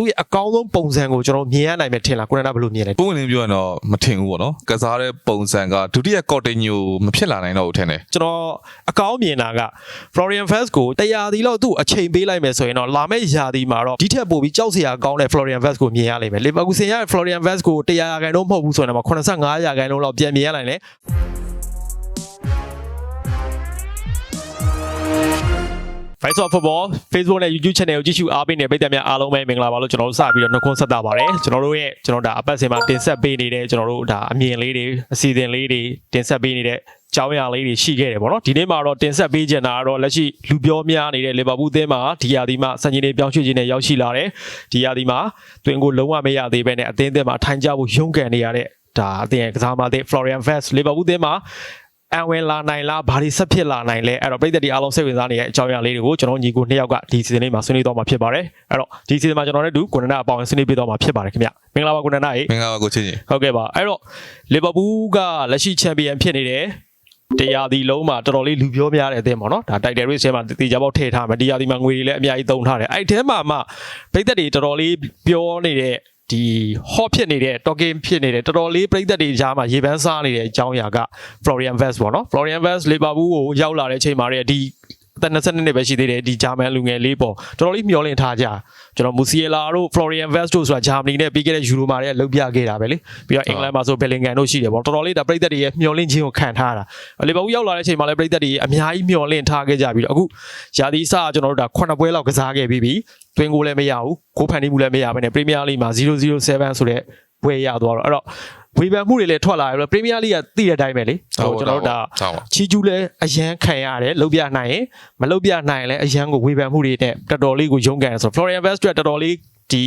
သူ့ရဲ့အကောင်းဆုံးပုံစံကိုကျွန်တော်မြင်ရနိုင်မယ်ထင်လားကိုရနာဘယ်လိုမြင်လဲပုံဝင်လင်းပြောရင်တော့မထင်ဘူးပေါ့နော်ကစားတဲ့ပုံစံကဒုတိယ continue မဖြစ်လာနိုင်တော့ဘူးထင်တယ်ကျွန်တော်အကောင်းမြင်တာက Florian Vaz ကိုတရားဒီလောက်သူ့အချိန်ပေးလိုက်မယ်ဆိုရင်တော့လာမယ့်ရာသီမှာတော့ဒီထက်ပိုပြီးကြောက်စရာကောင်းတဲ့ Florian Vaz ကိုမြင်ရလိမ့်မယ်လီဗာပူးဆင်ရတဲ့ Florian Vaz ကို100ရာခိုင်နှုန်းမဟုတ်ဘူးဆိုရင်တော့85ရာခိုင်နှုန်းလောက်ပြန်မြင်ရနိုင်တယ် Fight of Football Facebook နဲ့ YouTube Channel ကိုကြည့်ရှုအားပေးနေတဲ့ပရိသတ်များအားလုံးပဲမင်္ဂလာပါလို့ကျွန်တော်တို့စပြီးတော့နှုတ်ခွန်းဆက်တာပါတယ်ကျွန်တော်တို့ရဲ့ကျွန်တော်ဒါအပတ်စဉ်မှာတင်ဆက်ပေးနေတဲ့ကျွန်တော်တို့ဒါအမြင်လေးတွေအစီအစဉ်လေးတွေတင်ဆက်ပေးနေတဲ့ကြောင်းရလေးတွေရှိခဲ့တယ်ပေါ့နော်ဒီနေ့မှာတော့တင်ဆက်ပေးချင်တာကတော့လက်ရှိလူပြောများနေတဲ့လီဗာပူးအသင်းမှာဒီယာဒီမှာစံချိန်တွေပြောင်းရွှေ့ခြင်းနဲ့ရောက်ရှိလာတယ်ဒီယာဒီမှာတွင်ကိုလုံးဝမရသေးပဲနဲ့အသင်းအသင်းမှာထိုင်ကြဖို့ရုန်းကန်နေရတဲ့ဒါအသင်းရဲ့ကစားမအသင်း Florian Vaz လီဗာပူးအသင်းမှာ အန်ဝင်လာနိုင်လားဘာတွေဆက်ဖြစ်လာနိုင်လဲအဲ့တော့ပြည်သက်တွေအားလုံးစိတ်ဝင်စားနေတဲ့အကြောင်းအရာလေးတွေကိုကျွန်တော်ညီကိုနှစ်ယောက်ကဒီစီဇန်လေးမှာဆွေးနွေးတော့မှာဖြစ်ပါတယ်အဲ့တော့ဒီစီဇန်မှာကျွန်တော်နဲ့တူကိုနန္ဒအပေါင်းဆွေးနွေးပေးတော့မှာဖြစ်ပါတယ်ခင်ဗျမင်္ဂလာပါကိုနန္ဒရေမင်္ဂလာပါကိုချင်းချင်းဟုတ်ကဲ့ပါအဲ့တော့လီဗာပူးကလက်ရှိချန်ပီယံဖြစ်နေတယ်တရားဒီလုံးမှာတော်တော်လေးလူပြောများတဲ့အသင်းပေါ့နော်ဒါတိုက်တယ် race ထဲမှာတေချာပေါက်ထည့်ထားမယ်တရားဒီမှာငွေတွေလည်းအများကြီးသုံးထားတယ်အဲ့ထဲမှာမှပြည်သက်တွေတော်တော်လေးပြောနေတဲ့ ဒီ hot ဖြစ်နေတဲ့ talking ဖြစ်နေတဲ့တော်တော်လေးပြည်သက်တွေကြားမှာရေပန်းစားနေတဲ့အကြောင်းအရာက Florian Vaz ပေါ့နော် Florian Vaz လီဗာပူးကိုရောက်လာတဲ့အချိန်မှာတည်းဒီအ သက်22နှစ်ပဲရှိသေးတယ်ဒီဂျာမန်လူငယ်လေးပေါ့တော်တော်လေးမျှော်လင့်ထားကြကျွန်တော်မူစီယလာတို့ Florian Vaz တို့ဆိုတာဂျာမနီနဲ့ပြီးခဲ့တဲ့ယူရိုမာတွေကလုတ်ပြခဲ့တာပဲလေပြီးတော့အင်္ဂလန်မှာဆိုဘယ်လင်ဂန်တို့ရှိတယ်ပေါ့တော်တော်လေးဒါပြည်သက်တွေရဲ့မျှော်လင့်ခြင်းကိုခံထားတာလီဗာပူးရောက်လာတဲ့အချိန်မှာလည်းပြည်သက်တွေအများကြီးမျှော်လင့်ထားခဲ့ကြပြီးတော့အခုယာဒီစကျွန်တော်တို့ဒါ9ပွဲလောက်ကစားခဲ့ပြီးပြီတွင်ကိုလည်းမရဘူးကိုဖန်တီးမှုလည်းမရဘဲနဲ့ပရီးမီးယားလိမှာ007ဆိုတဲ့ပွဲရသွားတော့အဲ့တော့ ဝေဖန်မှုတွေလည်းထွက်လာတယ်ပရီးမီးယားလိကသိတဲ့အတိုင်းပဲလေဟိုကျွန်တော်တို့ဒါဟုတ်ပါချီကျူးလဲအရန်ခံရတယ်လုတ်ပြနိုင်ရင်မလုတ်ပြနိုင်ရင်လည်းအရန်ကိုဝေဖန်မှုတွေနဲ့တော်တော်လေးကိုရုန်းကန်တယ်ဆိုတော့ Florian Vaz အတွက်တော်တော်လေးဒီ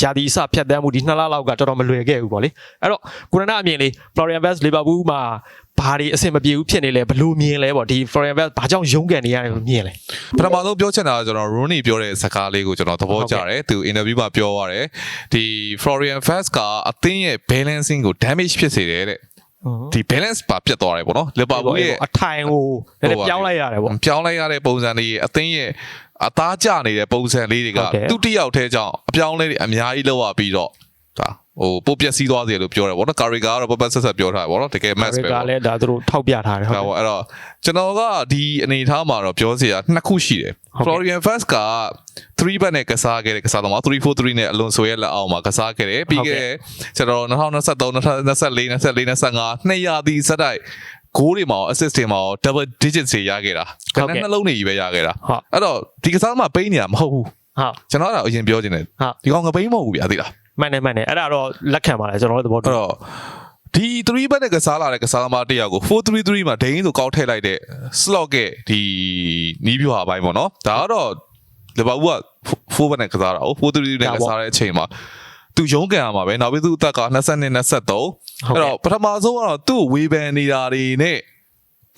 ယာဒီအစဖြတ်တန်းမှုဒီနှစ်လလောက်ကတော်တော်မလွယ်ခဲ့ဘူးပေါ့လေအဲ့တော့ကိုရနာအမြင်လေး Florian Vaz Liverpool မှာ ဘာတွေအဆင်မပြေဘူးဖြစ်နေလဲဘယ်လိုမြင်လဲပေါ့ဒီ Florian Vaz ဘာကြောင့်ရုန်းကန်နေရတယ်လို့မြင်လဲပထမဆုံးပြောချင်တာကကျွန်တော် Rooney ပြောတဲ့စကားလေးကိုကျွန်တော်သဘောကျတယ်သူ interview မှာပြောရတယ်ဒီ Florian Vaz ကအသင်းရဲ့ balancing ကို damage ဖြစ်စေတယ်တဲ့ဒီ balance ပါပြတ်သွားတယ်ပေါ့နော် Liverpool ရဲ့အထိုင်ကိုနည်းနည်းပြောင်းလိုက်ရတယ်ပေါ့ပြောင်းလိုက်ရတဲ့ပုံစံတွေအသင်းရဲ့အသားကျနေတဲ့ပုံစံလေးတွေကဟုတ်ကဲ့သူတယောက်တည်းကြောင့်အပြောင်းလဲတွေအများကြီးလောက်ရပြီးတော့ဒါ ဟိုပိုပျက်စီးသွားစေလို့ပြောတယ်ဗောနော်ကာရီကာကတော့ပပဆက်ဆက်ပြောထားတယ်ဗောနော်တကယ် match ပဲကဗောလည်းဒါသူတို့ထောက်ပြထားတယ်ဟုတ်ဒါကဲ့ပေါ့အဲ့တော့ကျွန်တော်ကဒီအနေအထားမှာတော့ပြောစရာနှစ်ခုရှိတယ်ဟုတ်ကဲ့ Florian Vaz က3ဘက်နဲ့ကစားခဲ့တဲ့ကစားသမား343နဲ့အလွန်ဆိုရဲ့လက်အောက်မှာကစားခဲ့တယ်ပြီးခဲ့တဲ့ကျွန်တော်2023 2024 24 25နှစ်ရာသီစက်တိုက်ဂိုးတွေမှာရော assist တွေမှာရော double digits တွေရခဲ့တာကနနှလုံးတွေကြီးပဲရခဲ့တာဟုတ်အဲ့တော့ဒီကစားသမားပိန်းနေတာမဟုတ်ဘူးဟုတ်ကျွန်တော်ကတော့အရင်ပြောချင်တယ်ဟုတ်ဒီကောင်ကပိန်းမဟုတ်ဘူးဗျာသိလား မှန်တယ်မှန်တယ်အဲ့ဒါတော့လက်ခံပါလားကျွန်တော်တို့သဘောတူအဲ့တော့ဒီ3ဘက်နဲ့ကစားလာတဲ့ကစားသမားတစ်ယောက်ကို433မှာဒိန်းဆိုကောက်ထည့်လိုက်တဲ့ slot ကဒီနီးပြဟာပိုင်းပေါ့နော်ဒါကတော့လီဗာပူးက4ဘက်နဲ့ကစားတာဟုတ်433နဲ့ကစားတဲ့အချိန်မှာသူရုံးကန်ရမှာပဲနောက်ပြီးသူအသက်က22 23အဲ့တော့ပထမဆုံးကတော့သူ့ဝေဖန်နေတာတွေနဲ့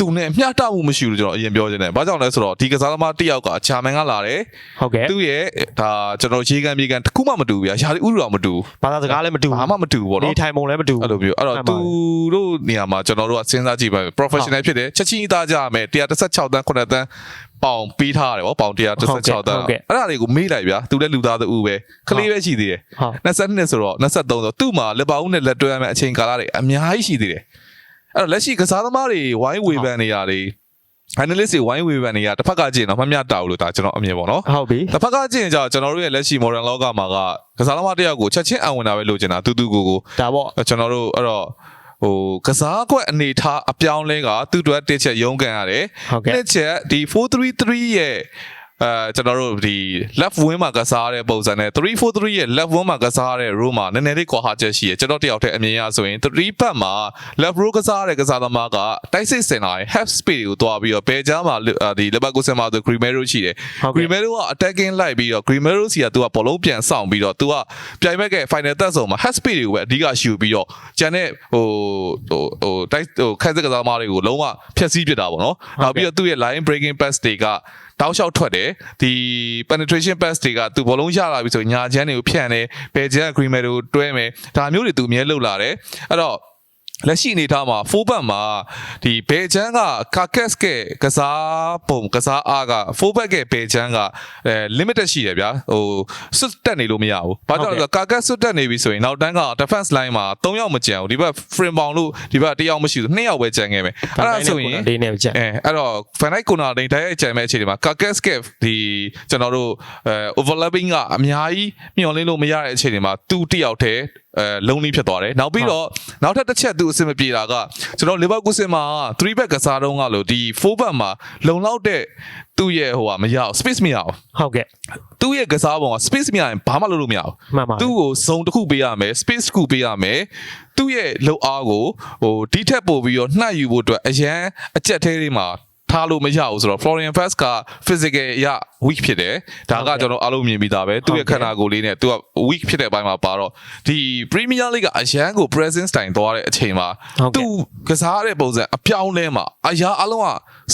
သူနဲ့မျှတမှုမရှိဘူးလို့ကျွန်တော်အရင်ပြောချင်တယ်။ဘာကြောင့်လဲဆိုတော့ဒီကစားသမားတစ်ယောက်ကဂျာမန်ကလာတယ်ဟုတ်ကဲ့သူ့ရဲ့ဒါကျွန်တော်ရေကန်မြေကန်တစ်ခုမှမတူဘူးဗျာ။ယာဒီဥရုတော်မတူဘူးဘာသာစကားလည်းမတူ။ဘာမှမတူဘူးပေါ့နေနော်ထိုင်ပုံလည်းမတူအဲ့လိုမျိုးအဲ့တော့မှန်ပါသူတို့နေရာမှာကျွန်တော်တို့ကစဉ်းစားကြည့်ပါမယ် professional ဖြစ်တယ်ချက်ချင်းသားကြရမယ်116တန်း9တန်းပေါင်ပေးထားရတယ်ဗောပေါင်116တန်းအဲ့ဒါတွေကိုမေးလိုက်ဗျာသူလည်းလူသားသူပဲကလေးပဲရှိသေးတယ်ဟုတ်22ဆိုတော့23ဆိုတော့သူ့မှာလက်ပါဦးနဲ့လက်တွဲရမယ့်အချိန်ကာလတွေအများကြီးရှိသေးတယ် အဲ့တော့လက်ရှိကစားသမားတွေဝိုင်းဝေဖန်နေရတွေ analyst တွေဝိုင်းဝေဖန်နေရတစ်ဖက်ကကြည့်ရင်တော့မမျှတာဘူးလို့ဒါကျွန်တော်အမြင်ပေါ့နော်ဟုတ်ပြီတစ်ဖက်ကကြည့်ရင်ကျတော့ကျွန်တော်တို့ရဲ့လက်ရှိ modern လောကမှာကကစားသမားတစ်ယောက်ကိုချက်ချင်းအံဝင်တာပဲလိုချင်တာတူတူကိုကိုဒါပေါ့အဲ့ကျွန်တော်တို့အဲ့တော့ဟိုကစားကွက်အနေထားအပြောင်းလဲကသူ့အတွက်တစ်ချက်ရုန်းကန်ရတယ်ဟုတ်ကဲ့နှစ်ချက်ဒီ433ရဲ့ အဲကျွန်တော်တို့ဒီ left wing မှာကစားတဲ့ပုံစံနဲ့343ရဲ့ left wing မှာကစားတဲ့ row မှာနည်းနည်းလေးကွာဟာချက်ရှိရကျွန်တော်တယောက်တည်းအမြင်ရဆိုရင်3ဘက်မှာ left row ကစားတဲ့ကစားသမားကတိုက်စစ်စင်လာရင် half speed ကိုတွားပြီးတော့ဘယ်ကြားမှာဒီ Leverkusen မှာဆို Grimero ရှိတယ်ဟုတ်ကဲ့ Grimero က attacking လိုက်ပြီးတော့ Grimero စီကသူကဘောလုံးပြန်ဆောင်ပြီးတော့သူကပြိုင်ဘက်က final third ဆုံးမှာ half speed တွေကိုပဲအဓိကရှူပြီးတော့ကျန်တဲ့ဟိုဟိုဟိုတိုက်ဟိုခက်စက်ကစားသမားတွေကိုလုံးဝဖျက်ဆီးပစ်တာပေါ့နော်နောက်ပြီးတော့သူ့ရဲ့ line breaking pass တွေက တောက်လျှောက်ထွက်တယ်ဒီ penetration pass တွေကသူဘောလုံးရလာပြီဆိုညာချမ်းတွေကိုဖြန့်တယ်ဘယ်ချမ်း Grimero တွဲမယ်ဒါမျိုးတွေသူအမြဲလုပ်လာတယ်အဲ့တော့ လက်ရှိအနေထားမှာ4ဘက်မှာဒီဘယ်ချမ်းကကာကက်စ်ကကစားပုံကစားအားက4ဘက်ကဘယ်ချမ်းကအဲ limited ရှိတယ်ဗျာဟိုစွတ်တက်နေလို့မရဘူးဘာကြောင့်လဲဆိုတော့ကာကက်စွတ်တက်နေပြီဆိုရင်နောက်တန်းက defense line မှာ3ယောက်မကျန်ဘူးဒီဘက် frame bound လို့ဒီဘက်1ယောက်မရှိဘူး2ယောက်ပဲကျန်ခဲ့မယ်အဲ့ဒါဆိုရင်ဒီနဲ့ကြက်အဲအဲ့တော့ Van Dijk ကိုနာဒိန်တိုက်ရိုက်ကြံမဲ့အခြေအနေမှာ Kakaskev ဒီကျွန်တော်တို့အဲ overlapping ကအများကြီးမျှော်လင့်လို့မရတဲ့အခြေအနေမှာသူတယောက်တည်းအဲလုံးလေးဖြစ်သွားတယ်နောက်ပြီးတော့နောက်ထပ်တစ်ချက်သူအဆင်မပြေတာကကျွန်တော် Leverkusen မှာ3 back ကစားတော့ကလို့ဒီ4 back မှာလုံလောက်တဲ့သူ့ရဲ့ဟိုကမရအောင် space မရအောင်ဟုတ်ကဲ့သူ့ရဲ့ကစားပုံက space မရရင်ဘာမှလုပ်လို့မရဘူးမှန်ပါသူ့ကို zone တစ်ခုပေးရမယ် space တစ်ခုပေးရမယ်သူ့ရဲ့လုံအားကိုဟိုဒီထက်ပို့ပြီးတော့နှက်ယူဖို့အတွက်အရန်အကြက်သေးလေးမှာ ထားလို့မရဘူးဆိုတော့ Florian Fast က physical ရ weak ဖြစ်တယ်ဒါကကျွန်တော်အားလုံးမြင်ပြီးသားပဲသူ့ရဲ့ခန္ဓာကိုယ်လေးနဲ့သူက weak ဖြစ်တဲ့အပိုင်းမှာပါတော့ဒီ Premier League ကအရန်ကို presence တိုင်သွားတဲ့အချိန်မှာသူကစားတဲ့ပုံစံအပြောင်းလဲမှာအရာအလုံးက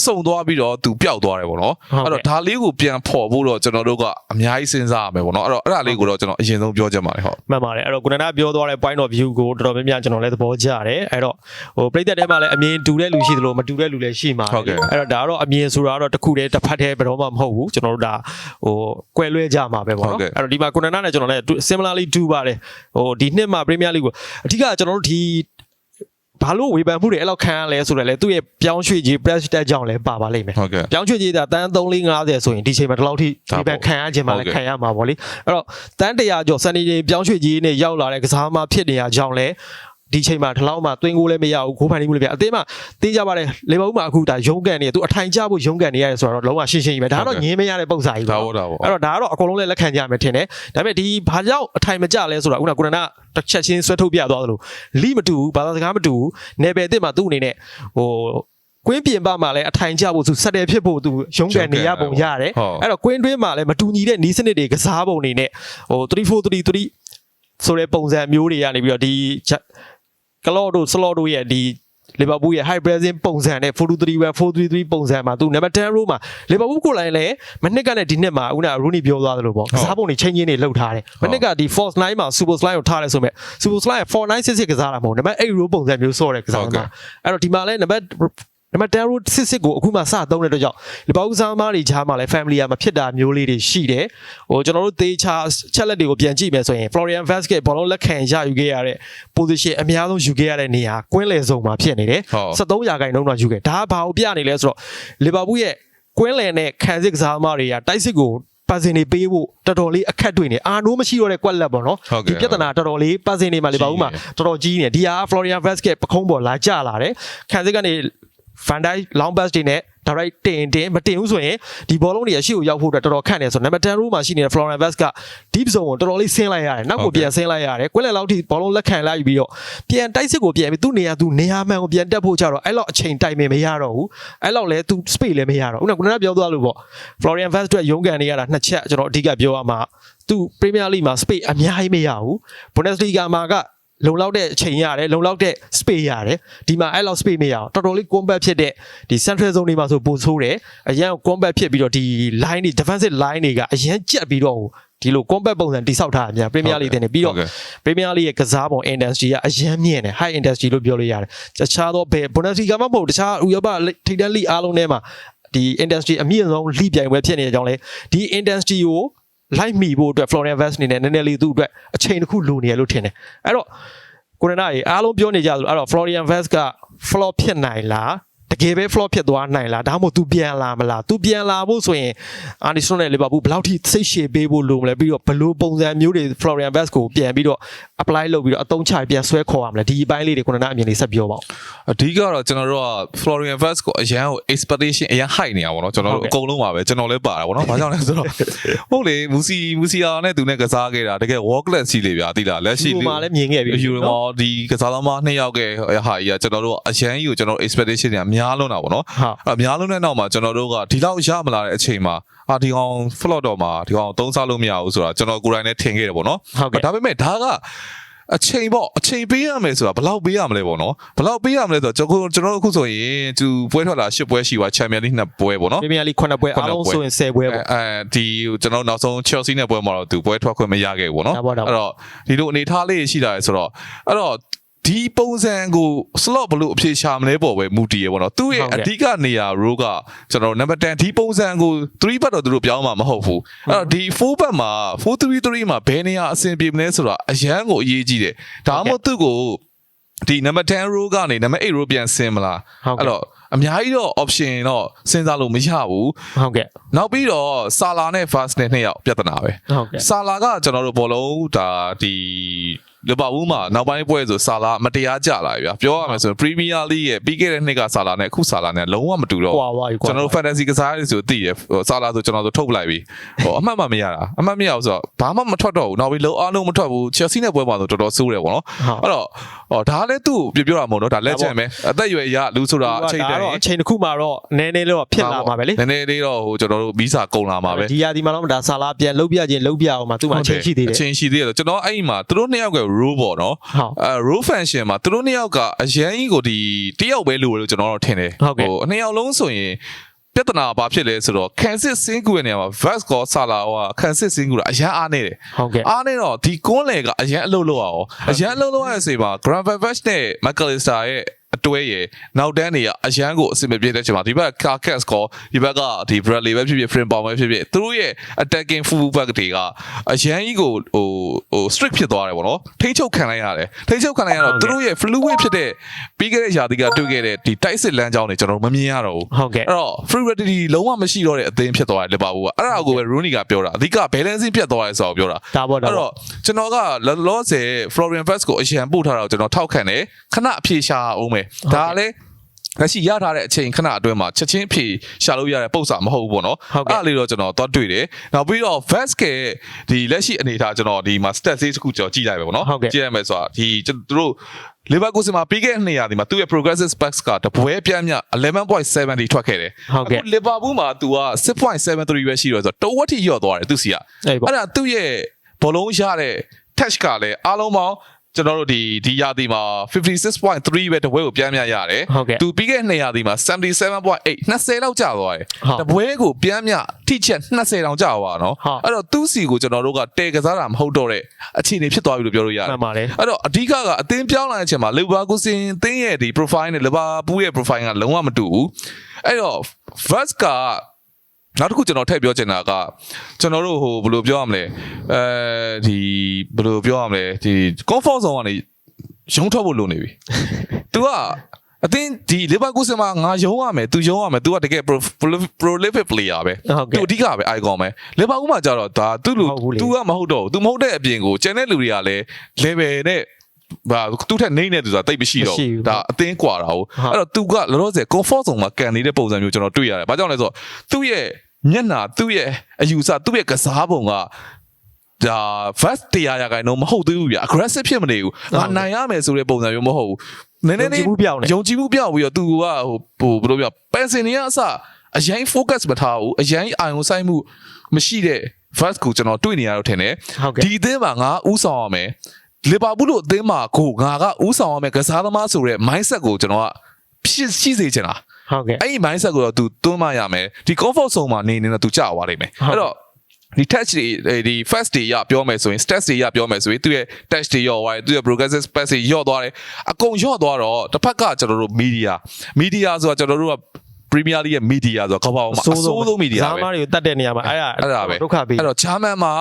စုံသွားပြီးတော့သူပျောက်သွားတယ်ပေါ့နော်အဲ့တော့ဒါလေးကိုပြန်ဖော်ဖို့တော့ကျွန်တော်တို့ကအများကြီးစဉ်းစားရမယ်ပေါ့နော်အဲ့တော့အဲ့ဒါလေးကိုတော့ကျွန်တော်အရင်ဆုံးပြောချင်ပါတယ်ဟုတ်မှန်ပါတယ်အဲ့တော့ကုဏနာပြောသွားတဲ့ point of view ကိုတော်တော်များများကျွန်တော်လည်းသဘောကျတယ်အဲ့တော့ဟိုပြိသက်ထဲမှာလည်းအမြင်တူတဲ့လူရှိသလိုမတူတဲ့လူလည်းရှိမှာဟုတ်ကဲ့အဲ့တော့ဒါကတော့အမြင်ဆိုတာကတော့တစ်ခုတည်းတစ်ဖက်တည်းဘယ်တော့မှမဟုတ်ဘူးကျွန်တော်တို့ဒါဟိုကွဲလွဲကြမှာပဲပေါ့ဟုတ်နော်ကဲ့အဲ့တော့ဒီမှာကုဏနာနဲ့ကျွန်တော်လည်း similarly တူပါတယ်ဟိုဒီနှစ်မှာ Premier League ကိုအဓိကကျွန်တော်တို့ဒီဘာလို့ဝေဖန်မှုတွေအဲ့လောက်ခံရလဲဆိုတော့လေသူ့ရဲ့ပြောင်းရွှေ့ကြီး press တက်ကြောင့်လည်းပါပါလိမ့်မယ်ဟုတ်ကဲ့ပြောင်းရွှေ့ကြီးတာတန်း350ဆိုရင်ဒီချိန်မှာဒီလောက်ထိဒါဒီပေါ့ဘန်ခံရခြင်းမှာလည်းဟုတ်ကဲ့ခံရမှာပေါ့လေအဲ့တော့တန်း100ကျော်စနေကြီးပြောင်းရွှေ့ကြီးနဲ့ရောက်လာတဲ့ကစားမဖြစ်နေရကြောင်းလဲ ဒီချိန်မှာဒီလောက်မှသွင်းကိုလည်းမရဘူးခိုးဖန်နေမှုလည်းပြအသေးမှတေးကြပါတယ်လေဘောမှာအခုဒါရုံးကန်နေသူအထိုင်ကျဖို့ရုံးကန်နေရတယ်ဆိုတော့လုံးဝရှင်းရှင်းကြီးပဲဒါကတော့ညင်းမရတဲ့ပုံစံကြီးဒါပဲပေါ့ဒါပေါ့အဲ့တော့ဒါကတော့အကုန်လုံးလည်းလက်ခံကြမယ်ထင်တယ်ဒါပေမဲ့ဒီဘာကြောင့်အထိုင်မကျလဲဆိုတာခုနကကုရနာတစ်ချက်ချင်းဆွဲထုတ်ပြသွားသလိုလိမတူဘူးဘာသာစကားမတူဘူးနယ်ပယ်အစ်စ်မှာသူ့အနေနဲ့ဟိုကွင်းပြင်ပမှာလည်းအထိုင်ကျဖို့သူစက်တယ်ဖြစ်ဖို့သူရုံးကန်နေရပုံရတယ်ဟုတ်အဲ့တော့ကွင်းတွင်းမှာလည်းမတူညီတဲ့နီးစနစ်တွေကစားပုံတွေနဲ့ဟို3433ဆိုတဲ့ပုံစံမျိုးတွေကနေပြီးတော့ဒီ ကလော့တို့စလော့တို့ရဲ့ဒီလီဗာပူးရဲ့ high pressing ပုံစံနဲ့4-2-3-1 4-3-3ပုံစံမှာသူ number 10 row မှာလီဗာပူးကိုယ်တိုင်လည်းမနစ်ကနဲ့ဒီနှစ်မှာဦးနာရူနီပြောသွားသလိုပေါ့ကစားပုံတွေချင်းချင်းတွေလှုပ်ထားတယ်မနစ်ကဒီ force line မှာ super slide ကိုထားလဲဆိုမဲ့ super slide 4966ကစားတာမဟုတ် number 8 row ပုံစံမျိုးစော့တဲ့ကစားမှာအဲ့တော့ဒီမှာလည်း number နံပါတ်10 root 66ကိုအခုမှစသုံးတဲ့အတွက်ကြောင့်ဒီပေါင်းစားမားတွေကြားမှာလည်း family ကမဖြစ်တာမျိုးလေးတွေရှိတယ်ဟိုကျွန်တော်တို့သေချာချက်လက်တွေကိုပြန်ကြည့်မယ်ဆိုရင် Florian Vasquez ဘောလုံးလက်ခံရယူခဲ့ရတဲ့ position အများဆုံးယူခဲ့ရတဲ့နေရာကွင်းလယ်ဆုံးမှာဖြစ်နေတယ်ဟုတ်73ရာခိုင်နှုန်းတော့ယူခဲ့ဒါကဘာကိုပြနေလဲဆိုတော့လီဗာပူးရဲ့ကွင်းလယ်နဲ့ခံစစ်ကစားသမားတွေကတိုက်စစ်ကိုပါစင်တွေပေးဖို့တော်တော်လေးအခက်တွေ့နေအာနိုးမရှိတော့တဲ့ကွက်လက်ပေါ့နော်ဟုတ်ကဲ့ဒီပြဿနာတော်တော်လေးပါစင်တွေမှာလီဗာပူးမှာတော်တော်ကြီးနေဒီဟာ Florian Vasquez ပခုံးပေါ်လာကြလာတယ်ခံစစ်ကနေ Van Dijk long pass တွေနဲ့ direct တင်တင်မတင်ဘူးဆိုရင်ဒီဘောလုံးတွေအရှိကိုရောက်ဖို့အတွက်တော်တော်ခန့်နေဆိုနံပါတ်10 row မှာရှိနေတဲ့ Florian Vaz က deep zone ကိုတော်တော်လေးဆင်းလိုက်ရတယ်နောက်ကိုပြန်ဆင်းလိုက်ရတယ်ကွက်လက်လောက်ထိဘောလုံးလက်ခံလိုက်ပြီးတော့ပြန်တိုက်စစ်ကိုပြန်ပြီးသူ့နေရာသူနေရာမှန်ကိုပြန်တက်ဖို့ကြတော့အဲ့လောက်အချိန်တိုင်မင်မရတော့ဘူးအဲ့လောက်လဲသူ space လည်းမရတော့ဘူးခုနကပြောသွားလို့ပေါ့ Florian Vaz အတွက်ရုန်းကန်နေရတာနှစ်ချက်ကျွန်တော်အဓိကပြောရမှာသူ Premier League မှာ space အများကြီးမရဘူး Bundesliga မှာက လုံလောက်တဲ့အချိန်ရတယ်လုံလောက်တဲ့ space ရတယ်ဒီမှာအဲ့လောက် space မရအောင်တော်တော်လေး combat ဖြစ်တဲ့ဒီ central zone တွေမှာဆိုပိုဆိုးတယ်အရန် combat ဖြစ်ပြီးတော့ဒီ line တွေ defensive line တွေကအရန်ကြက်ပြီးတော့ဒီလို combat ပုံစံတိစောက်ထားတာများ Premier League တင်နေပြီးတော့ Premier League ရဲ့ကစားပုံ industry ကအရန်မြင့်တယ် high industry လို့ပြောလို့ရတယ်တခြားသောဘယ် Bundesliga မှမဟုတ်တခြားဥရောပထိပ်တန်း league အားလုံးထဲမှာဒီ industry အမြင့်ဆုံး league ပြိုင်ပွဲဖြစ်နေတဲ့အကြောင်းလဲဒီ industry ကို လိုက်မိဖို့အတွက် Florian Vaz အနေနဲ့နည်းနည်းလေးသူ့အတွက်အချိန်တစ်ခုလိုနေရလို့ထင်တယ်အဲ့တော့ကိုရနာကြီးအားလုံးပြောနေကြလို့အဲ့တော့ Florian Vaz က flop ဖြစ်နိုင်လား တကယ်ပဲ flop ဖြစ်သွားနိုင်လားဒါမှမဟုတ် तू ပြန်လာမလား तू ပြန်လာဖို့ဆိုရင်အာနီစတိုနဲ့လီဗာပူးဘယ်လောက်ထိစိတ်ရှည်ပေးဖို့လိုမလဲပြီးတော့ဘယ်လိုပုံစံမျိုးတွေ Florian Vaz ကိုပြန်ပြီးတော့ apply လုပ်ပြီးတော့အသုံးချပြန်ဆွဲခေါ်ရမလဲဒီအပိုင်းလေးတွေကိုနာအမြင်လေးဆက်ပြောပါဦးအဓိကတော့ကျွန်တော်တို့က Florian Vaz ကိုအရန်ကို expectation အရန် high နေရပါတော့ကျွန်တော်တို့အကုန်လုံးပါပဲကျွန်တော်လည်းပါတာဗောနော်။ဘာကြောင့်လဲဆိုတော့ဟုတ်လေမူစီမူစီယာနဲ့သူနဲ့ကစားခဲ့တာတကယ် world class စီလေဗျာတိလားလက်ရှိဒီမှာလည်းမြင်ခဲ့ပြီယူရိုမောဒီကစားသမားနှစ်ယောက်ကဟာကြီးကကျွန်တော်တို့အရန်ကြီးကိုကျွန်တော် expectation တွေကများလွန်းတာဗောနော်ဟာ။အများလုံးတဲ့နောက်မှာကျွန်တော်တို့ကဒီလောက်ရမလာတဲ့အချိန်မှာအာဒီကောင် flot တော့မှာဒီကောင်သုံးစားလို့မရဘူးဆိုတာကျွန်တော်ကိုယ်တိုင်နဲ့ထင်ခဲ့တယ်ဗောနော်ဟုတ်ကဲ့ဒါပေမဲ့ဒါကအချိန်ပေါ့အချိန်ပေးရမယ်ဆိုတာဘယ်လောက်ပေးရမလဲပေါ့နော်ဘယ်လောက်ပေးရမလဲဆိုတော့ကျွန်တော်ကျွန်တော်တို့အခုဆိုရင်သူပွဲထွက်လာ10ပွဲရှိပါချန်ပီယံလိနှစ်ပွဲပေါ့နော် Premier League 9ပွဲအားလုံးဆိုရင်10ပွဲပေါ့အဲဒီကျွန်တော်နောက်ဆုံး Chelsea နဲ့ပွဲမှာတော့သူပွဲထွက်ခွင့်မရခဲ့ဘူးပေါ့နော်ဒါပေါ့ဒါပေါ့အဲ့တော့ဒီလိုအနေထားလေးရှိလာတယ်ဆိုတော့အဲ့တော့ ဒီပုံစံကို slot ဘလို့အဖြေရှာမလဲပေါ့ပဲမူတည်ရပေါ့နော်သူ့ရဲ့ဟုတ်ကဲ့အဓိကနေရာ row ကကျွန်တော် number 10ဒီပုံစံကို3ဘတ်တော့သူတို့ပြောင်းမှာမဟုတ်ဘူးအဲ့တော့ဒီ4ဘတ်မှာ433မှာဘယ်နေရာအဆင်ပြေမလဲဆိုတာအရန်ကိုအရေးကြီးတယ်ဒါမှမဟုတ်သူ့ကိုဒီ number 10 row ကနေ number 8 row ပြန်ဆင်းမလားဟုတ်ကဲ့အဲ့တော့အများကြီးတော့ option တော့စဉ်းစားလို့မရဘူးဟုတ်ကဲ့နောက်ပြီးတော့ဆာလာနဲ့ fast နဲ့နှစ်ယောက်ပြဿနာပဲဟုတ်ကဲ့ဆာလာကကျွန်တော်တို့ဘောလုံးဒါဒီ လီဗာပူးမှာနောက်ပိုင်းပွဲဆိုဆာလာမတရားကြလာပြီဗျာပြောရမယ်ဆိုရင် Premier League ရဲ့ပြီးခဲ့တဲ့နှစ်ကဆာလာနဲ့အခုဆာလာနဲ့လုံးဝမတူတော့ကွာဝါယူကွာကျွန်တော်တို့ fantasy ကစားရဆိုသိရဟိုဆာလာဆိုကျွန်တော်တို့ထုတ်ပလိုက်ပြီဟိုအမှတ်မှမရတာအမှတ်မရဘူးဆိုတော့ဘာမှမထွက်တော့ဘူးနောက်ပြီးလုံးအားလုံးမထွက်ဘူး Chelsea နဲ့ပွဲမှာဆိုတော်တော်ဆိုးတယ်ပေါ့နော်ဟုတ်အဲ့တော့ဟောဒါလည်းသူ့ပြပြောတာမဟုတ်တော့ဒါလက်ချင်ပဲအသက်အရွယ်အရလူဆိုတာအချိန်တန်တော့အချိန်တစ်ခုမှတော့နည်းနည်းတော့ဖြစ်လာမှာပဲလေနည်းနည်းလေးတော့ဟိုကျွန်တော်တို့ဗီဇာကုန်လာမှာပဲဒီရာဒီမှာတော့ဒါဆာလာပြန်လုတ်ပြခြင်းလုတ်ပြအောင်မှာသူ့မှာအချိန်ရှိသေးတယ်အချိန်ရှိသေးတယ်ဆိုကျွန်တော်အဲ့ဒီမှာသူတို့နှစ်ယောက်က rule ပေါ့နော်ဟုတ်အဲ rule function မှာသူတို့နှစ်ယောက်ကအရန်ကြီးကိုဒီတယောက်ပဲလို့လို့ကျွန်တော်တို့ထင်တယ်ဟုတ်ကဲ့အနှစ်ယောက်လုံးဆိုရင်ပြဿနာဘာဖြစ်လဲဆိုတော့ Kansas Singu ရဲ့နေရာမှာ Vas ကော Sala ဟို Kansas Singu ကအရန်အားနေတယ်ဟုတ်ကဲ့အားနေတော့ဒီကွန်းလေကအရန်အလုပ်လုပ်ရအောင်အရန်အလုပ်လုပ်ရတဲ့အချိန်မှာ Grand Vash နဲ့ McAllister ရဲ့ အတွဲရယ်နောက်တန်းတွေကအရန်ကိုအဆင်မပြေတဲ့အချိန်မှာဒီဘက် Carcass ကောဒီဘက်ကဒီ Bradley ပဲဖြစ်ဖြစ် Frame Bomb ပဲဖြစ်ဖြစ်သူတို့ရဲ့ attacking full back တွေကအရန်ကြီးကိုဟိုဟို strict ဖြစ်သွားတယ်ပေါ့နော်ထိန်းချုပ်ခံလိုက်ရတယ်ထိန်းချုပ်ခံလိုက်ရတော့သူတို့ရဲ့ fluid ဖြစ်တဲ့ပြီးခဲ့တဲ့ຢာတိကတွေ့ခဲ့တဲ့ဒီ tight စစ်လမ်းကြောင်းတွေကျွန်တော်မမြင်ရတော့ဘူးဟုတ်ကဲ့အဲ့တော့ fluidity လုံးဝမရှိတော့တဲ့အသင်းဖြစ်သွားတယ်လီဗာပူးကအဲ့ဒါကိုပဲ Rooney ကပြောတာအဓိက balancing ပြတ်သွားတယ်ဆိုတော့ပြောတာဒါပေါ့ဒါအဲ့ပေါ့တော့ကျွန်တော်ကလောလောဆယ် Florian Vest ကိုအရန်ပို့ထားတာကိုကျွန်တော်ထောက်ခံတယ်ခဏအဖြေရှာအောင်မယ်ဒါကလည်းလက်ရှိရထားတဲ့အချိန်ခဏအတွင်းမှာချက်ချင်းအဖြေရှာလို့ရတဲ့ပုံစံမဟုတ်ဘူးပေါ့နော်ဟုတ်ကဲ့အဲ့ဒါလေးတော့ကျွန်တော်သွားတွေ့တယ်နောက်ပြီးတော့ Vest ကဒီလက်ရှိအနေအထားကျွန်တော်ဒီမှာ stat လေးတစ်ခုကျွန်တော်ကြည့်လိုက်ပဲပေါ့နော်ဟုတ်ကဲ့ကြည့်ရမယ်ဆိုတာဒီကျွန်တော်တို့ Leverkusen မှာပြီးခဲ့တဲ့နှစ်ရာဒီမှာသူ့ရဲ့ progressive specs ကတပွဲပြမ်းမြ11.70ထွက်ခဲ့တယ်ဟုတ်ကဲ့အခု Liverpool မှာသူက6.73ပဲရှိတော့ဆိုတော့တဝက်ထိရော့သွားတယ်သူစီကအေးပေါ့အဲ့ဒါသူ့ရဲ့ဘောလုံးရတဲ့ touch ကလည်းအားလုံးပေါင်း ကျွန်တော်တို့ဒီဒီရာသီမှာ56.3ပဲတပွဲကိုပြန်မြရတယ်ဟုတ်ကဲ့သူပြီးခဲ့တဲ့နှစ်ရာသီမှာ77.8 20လောက်ကျသွားတယ်ဟုတ်တပွဲကိုပြန်မြထိချက်20တောင်ကျသွားတော့ဟုတ်အဲ့တော့သူ့စီကိုကျွန်တော်တို့ကတဲကစားတာမဟုတ်တော့တဲ့အခြေအနေဖြစ်သွားပြီလို့ပြောလို့ရတယ်မှန်ပါတယ်အဲ့တော့အဓိကကအသင်းပြောင်းလာတဲ့အချိန်မှာလီဗာပူးစင်အသင်းရဲ့ဒီ profile နဲ့လီဗာပူးရဲ့ profile ကလုံးဝမတူဘူးအဲ့တော့ Vaz က နောက်တစ်ခုကျွန်တော်ထည့်ပြောချင်တာကကျွန်တော်တို့ဟိုဘယ်လိုပြောရမလဲအဲဒီဘယ်လိုပြောရမလဲဒီ comfort zone ကနေရုံထွက်ဖို့လိုနေပြီ तू ကအတင်းဒီ Liverpool စမှာငါယုံရမယ် तू ယုံရမယ် तू ကတကယ် prolific player ပဲ तू အဓိကပဲ icon ပဲ Liverpool မှာကြတော့ဒါ तू လူ तू ကမဟုတ်တော့ဘူး तू မဟုတ်တဲ့အပြင်ကိုကျန်တဲ့လူတွေကလည်း level နဲ့ဘာသူ့ထက်နေနေသူဆိုတာတိတ်မရှိတော့ဘူးဒါအသင်းကွာတာဟုတ်အဲ့တော့ तू ကလောလောဆယ် comfort zone မှာကန်နေတဲ့ပုံစံမျိုးကျွန်တော်တွေ့ရတယ်ဘာကြောင့်လဲဆိုတော့သူ့ရဲ့ မျက်နှာသူ့ရဲ့အယူဆသူ့ရဲ့ကစားပုံကဒါ fast တရားရာခိုင်တော့မဟုတ်သေးဘူးဗျ aggressive ဖြစ်မနေဘူးငါနိုင်ရမယ်ဆိုတဲ့ပုံစံမျိုးမဟုတ်ဘူးနည်းနည်းလေးယုံကြည်မှုပြောင်းနေယုံကြည်မှုပြောင်းပြီးတော့သူကဟိုဟိုဘယ်လိုပြောပန်စင်နေရအစအရင် focus မထားဘူးအရင်အာရုံစိုက်မှုမရှိတဲ့ first ကိုကျွန်တော်တွေ့နေရတော့ထင်တယ်ဟုတ်ကဲ့ဒီအသင်းမှာငါဥဆောင်ရမယ်လီဗာပူးလို့အသင်းမှာကိုငါကဥဆောင်ရမယ်ကစားသမားဆိုတဲ့ mindset ကိုကျွန်တော်ကဖြစ်ရှိစေချင်တာ ဟုတ်ကဲ့အဲ့ဒီ mindset ကိုတော့ तू တွန်းမရမယ်ဒီ comfort zone မှာနေနေတော့ तू ကြာသွားလိမ့်မယ်ဟုတ်အဲ့တော့ဒီ touch တွေအဲဒီ first တွေရပြောမယ်ဆိုရင် stats တွေရပြောမယ်ဆိုရင်သူရဲ့ touch တွေရော့သွားတယ်သူရဲ့ progressive pass တွေရော့သွားတယ်အကုန်ရော့သွားတော့တစ်ဖက်ကကျွန်တော်တို့ media media ဆိုတာကျွန်တော်တို့က Premier League ရဲ့ media ဆိုတာကမ္ဘာပေါ်မှာအဆိုးဆုံး media ဇာပဲမားတွေကိုတတ်တဲ့နေရာမှာအဲ့ဒါအဲ့ဒါပဲဒုက္ခပေးအဲ့တော့ German မှာ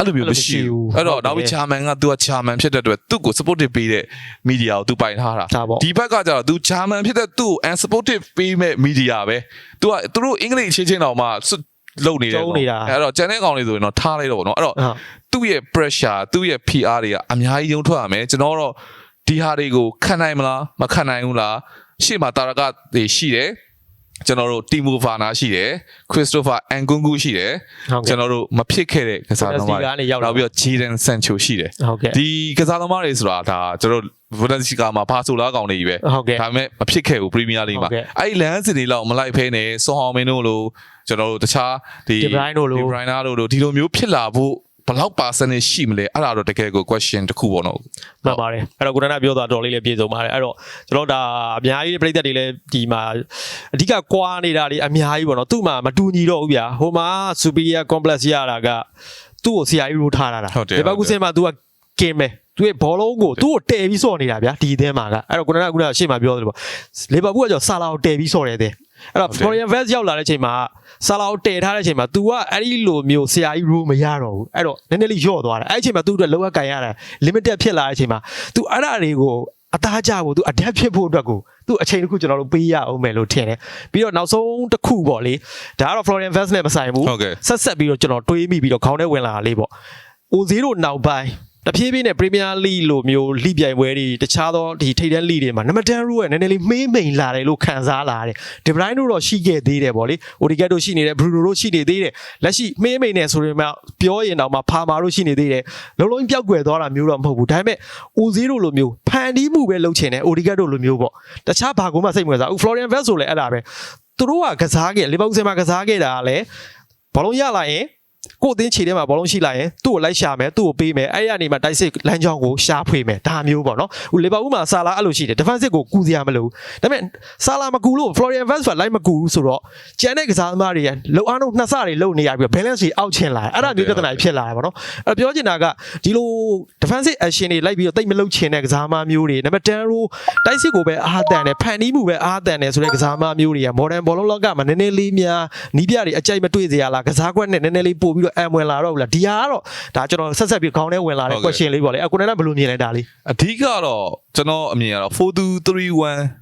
အဲ့လိုမျိုးမရှိဘူး အဲ့ အဲ့ လို တော့ မရှိဘူး နောက်ပြီး German က तू က German ဖြစ်တဲ့အတွက်သူ့ကို supportive ပေးတဲ့ media ကို तू ပိုင်ထားတာ ဒါပေါ့ ဒီဘက်ကကျတော့ तू German ဖြစ်တဲ့သူ့ကို unsupportive ပေးမဲ့ media ပဲ तू ကသူတို့အင်္ဂလိပ်ချင်းချင်းတောင်မှစွတ်လုံနေတယ် ကျုံးနေတာ အဲ့တော့ကျန်တဲ့ကောင်တွေဆိုရင်တော့ထားလိုက်တော့ဗောနော်အဲ့တော့ ဟုတ် သူ့ရဲ့ pressure သူ့ရဲ့ PR တွေကအများကြီးရုံထွက်ရမယ်ကျွန်တော်တော့ဒီဟာတွေကိုခံနိုင်မလားမခံနိုင်ဘူးလားရှေ့မှာတာရကတွေရှိတယ် ကျွန်တော်တို့တီမိုဗာနာရှိတယ်ခရစ်စတိုဖာအန်ကွန်ကူရှိတယ်ဟုတ်ကျွကဲ့န်တော်တို့မဖြစ်ခဲ့တဲ့ကစားသမား Bundesliga ကနေရောက်လာနောက်ပြီးတော့ Jadon Sancho ရှိတယ်ဟုတ်ကဲ့ဒီကစားသမားတွေဆိုတာဒါကျွန်တော်တို့ Bundesliga မှာဘာဆိုလားကောင်တွေကြီးပဲဟုတ်ကဲ့ဒါပေမဲ့မဖြစ်ခဲ့ဘူး Premier League မှာဟုတ်ကဲ့အဲ့ဒီလမ်းစဉ်တွေလောက်မလိုက်ဖဲနဲ့ဆွန်ဟောင်မင်းတို့လိုကျွန်တော်တို့တခြားဒီ De Bruyne တို့လို De Bruyne တို့လိုဒီလိုမျိုးဖြစ်လာဖို့ ဘယ်လောက် percentage ရှိမလဲအဲ့ဒါတော့တကယ်ကို question တစ်ခုပေါ့နော်မှန်ပါတယ်အဲ့တော့ကိုရနာပြောတာတော်လေးလည်းပြေဆုံးပါတယ်အဲ့တော့ကျွန်တော်ဒါအများကြီးပြည်သက်တွေလည်းဒီမှာအဓိကကွာနေတာတွေအများကြီးပေါ့နော်သူ့မှာမတူညီတော့ဘူးဗျာဟိုမှာ superior complex ရတာကသူ့ကိုဆရာကြီးရိုးထားတာဟုတ်တယ်ဒီဘက်ကူစင်မှာ तू ကကင်းပဲသူရဲ့ဘောလုံးကိုသူ့ကိုတည်ပြီးစော့နေတာဗျာဒီအသင်းမှာကအဲ့တော့ကိုနကကရှေ့မှာပြောသလိုပေါ့လီဗာပူးကကြောင့်ဆာလာကိုတည်ပြီးစော့တယ်တဲ့အဲ့တော့ Florian Vest ရောက်လာတဲ့အချိန်မှာ ဆာလာကိုတည်ထားတဲ့အချိန်မှာ तू ကအဲ့ဒီလိုမျိုးဆရာကြီး rule မရတော့ဘူးအဲ့တော့နည်းနည်းလေးညော့သွားတယ်အဲ့အချိန်မှာ तू တို့လောကကန်ရတာ limited ဖြစ်လာတဲ့အချိန်မှာ तू အဲ့ဒါတွေကိုအသားကြဖို့ तू adapt ဖြစ်ဖို့အတွက်ကို तू အချိန်တစ်ခုကျွန်တော်တို့ပေးရအောင်မယ်လို့ထင်တယ်ပြီးတော့နောက်ဆုံးတစ်ခုပေါ့လေဒါကတော့ Florian Vest နဲ့မဆိုင်ဘူး ဟုတ်ကဲ့ ဆက်ဆက်ပြီးတော့ကျွန်တော်တွေးမိပြီးတော့ခေါင်းထဲဝင်လာတာလေးပေါ့။ O0 နောက်ပိုင်း တဖြည်းဖြည်းနဲ့ Premier League လိုမျိုးလိပြိုင်ပွဲတွေတခြားသောဒီထိပ်တန်းလိတွေမှာနံပါတ်10 rule ရဲ့နည်းနည်းလေးမှေးမိန်လာတယ်လို့ခံစားလာတယ်။ De Bruyne တို့တော့ရှိခဲ့သေးတယ်ပေါ့လေ။ Odegaard တို့ရှိနေတယ် Bruno တို့ရှိနေသေးတယ်။လက်ရှိမှေးမိန်နေဆိုရင်မှပြောရင်တော့မှဖာမာတို့ရှိနေသေးတယ်။လုံးလုံးပျောက်ကွယ်သွားတာမျိုးတော့မဟုတ်ဘူး။ဒါပေမဲ့ O0 လိုမျိုးဖန်တီးမှုပဲလုပ်ချင်တယ် Odegaard တို့လိုမျိုးပေါ့။တခြားဘာကူမှစိတ်မဝင်စားဘူး။ Florian Vest ဆိုလည်းအဲ့ဒါပဲ။သူတို့ကကစားခဲ့လီဗာပူးဆင်မှာကစားခဲ့တာကလည်းဘောလုံးရလာရင် ကိုယ်အသင်းခြေထဲမှာဘောလုံးရှိလာရင်သူ့ကိုလိုက်ရှာမယ်သူ့ကိုပေးမယ်အဲ့ရနေမှာတိုက်စစ်လမ်းကြောင်းကိုရှာဖွေမယ်ဒါမျိုးပေါ့နော်ဟိုလီဗာပူးမှာဆာလာအဲ့လိုရှိတယ် defensive ကိုကူစရာမလိုဘူးဒါပေမဲ့ဆာလာမကူလို့ Florian Vest ကလိုက်မကူဘူးဆိုတော့ကျန်တဲ့ကစားသမားတွေကလုံအားလုံးနှစ်ဆတွေလုံနေရပြီး balance ကြီးအောက်ချင်လာတယ်အဲ့ဒါမျိုးပြဿနာဖြစ်လာတယ်ပေါ့နော်အဲ့ပြောချင်တာကဒီလို defensive action တွေလိုက်ပြီးတော့တိတ်မလုံချင်တဲ့ကစားသမားမျိုးတွေနံပါတ်10 row တိုက်စစ်ကိုပဲအားတန်တယ်ဖန်တီးမှုပဲအားတန်တယ်ဆိုတဲ့ကစားသမားမျိုးတွေက modern ဘောလုံးလောကမှာနည်းနည်းလေးများနီးပြတွေအကြိုက်မတွေ့စရာလားကစားကွက်နဲ့နည်းနည်းလေးပို့ပြီးတော့အံဝင်လာတော့ဘူးလားဒီဟာကတော့ဒါကျွန်တော်ဆက်ဆက်ပြီးခေါင်းထဲဝင်လာတဲ့ question လေးပေါ့လေအခုနကဘယ်လိုမြင်လဲဒါလေးအဓိကတော့ကျွန်တော်အမြင်ကတော့4231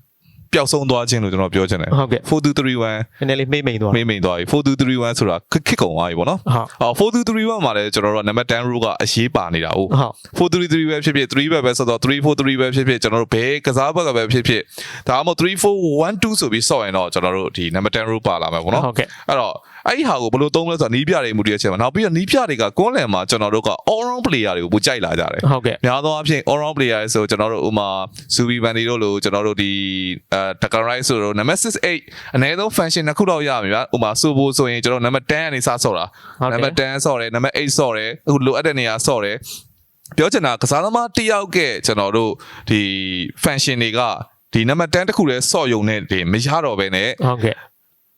ပျောက်ဆုံးသွားခြင်းလို့ကျွန်တော်ပြောချင်တယ်ဟုတ်ကဲ့4231နည်းနည်းလေးမိမ့်မိန်သွားမိမ့်မိန်သွားပြီ4231ဆိုတာခက်ခက်ကုန်သွားပြီပေါ့နော်ဟုတ်အော်4231မှာလည်းကျွန်တော်တို့နံပါတ်10 rule ကအရေးပါနေတာဟုတ်ဟုတ်433ပဲဖြစ်ဖြစ်3ပဲပဲဆိုတော့343ပဲဖြစ်ဖြစ်ကျွန်တော်တို့ဘယ်ကစားဘက်ကပဲဖြစ်ဖြစ်ဒါမှမဟုတ်3412ဆိုပြီးစော့ရင်တော့ကျွန်တော်တို့ဒီ number 10 rule ပါလာမယ်ပေါ့နော်ဟုတ်ကဲ့အဲ့တော့ အဲ့ဒီဟာကိုဘယ်လိုသုံးလဲဆိုတော့နီးပြတွေမူတည်တဲ့အချိန်မှာနောက်ပြီးတော့နီးပြတွေကကွန်းလန်မှာကျွန်တော်တို့က all round player တွေကိုပိုကြိုက်လာကြတယ်ဟုတ်ကဲ့များသောအားဖြင့် all round player ဆိုကျွန်တော်တို့ဥမာ Subi Bandi တို့လိုကျွန်တော်တို့ဒီအဲ Takarai ဆိုတော့ number 68အနည်းဆုံး function တစ်ခုတော့ရမှာဗျာဥမာ Subo ဆိုရင်ကျွန်တော် number 10ကနေစဆော့တာဟုတ်ကဲ့ number 10ဆော့တယ် number 8ဆော့တယ်အခုလိုအပ်တဲ့နေရာဆော့တယ်ပြောချင်တာကစားသမားတစ်ယောက်ကကျွန်တော်တို့ဒီ function တွေကဒီ number 10တခုလည်းဆော့ယုံနဲ့ဒီမရတော့ဘဲနဲ့ဟုတ်ကဲ့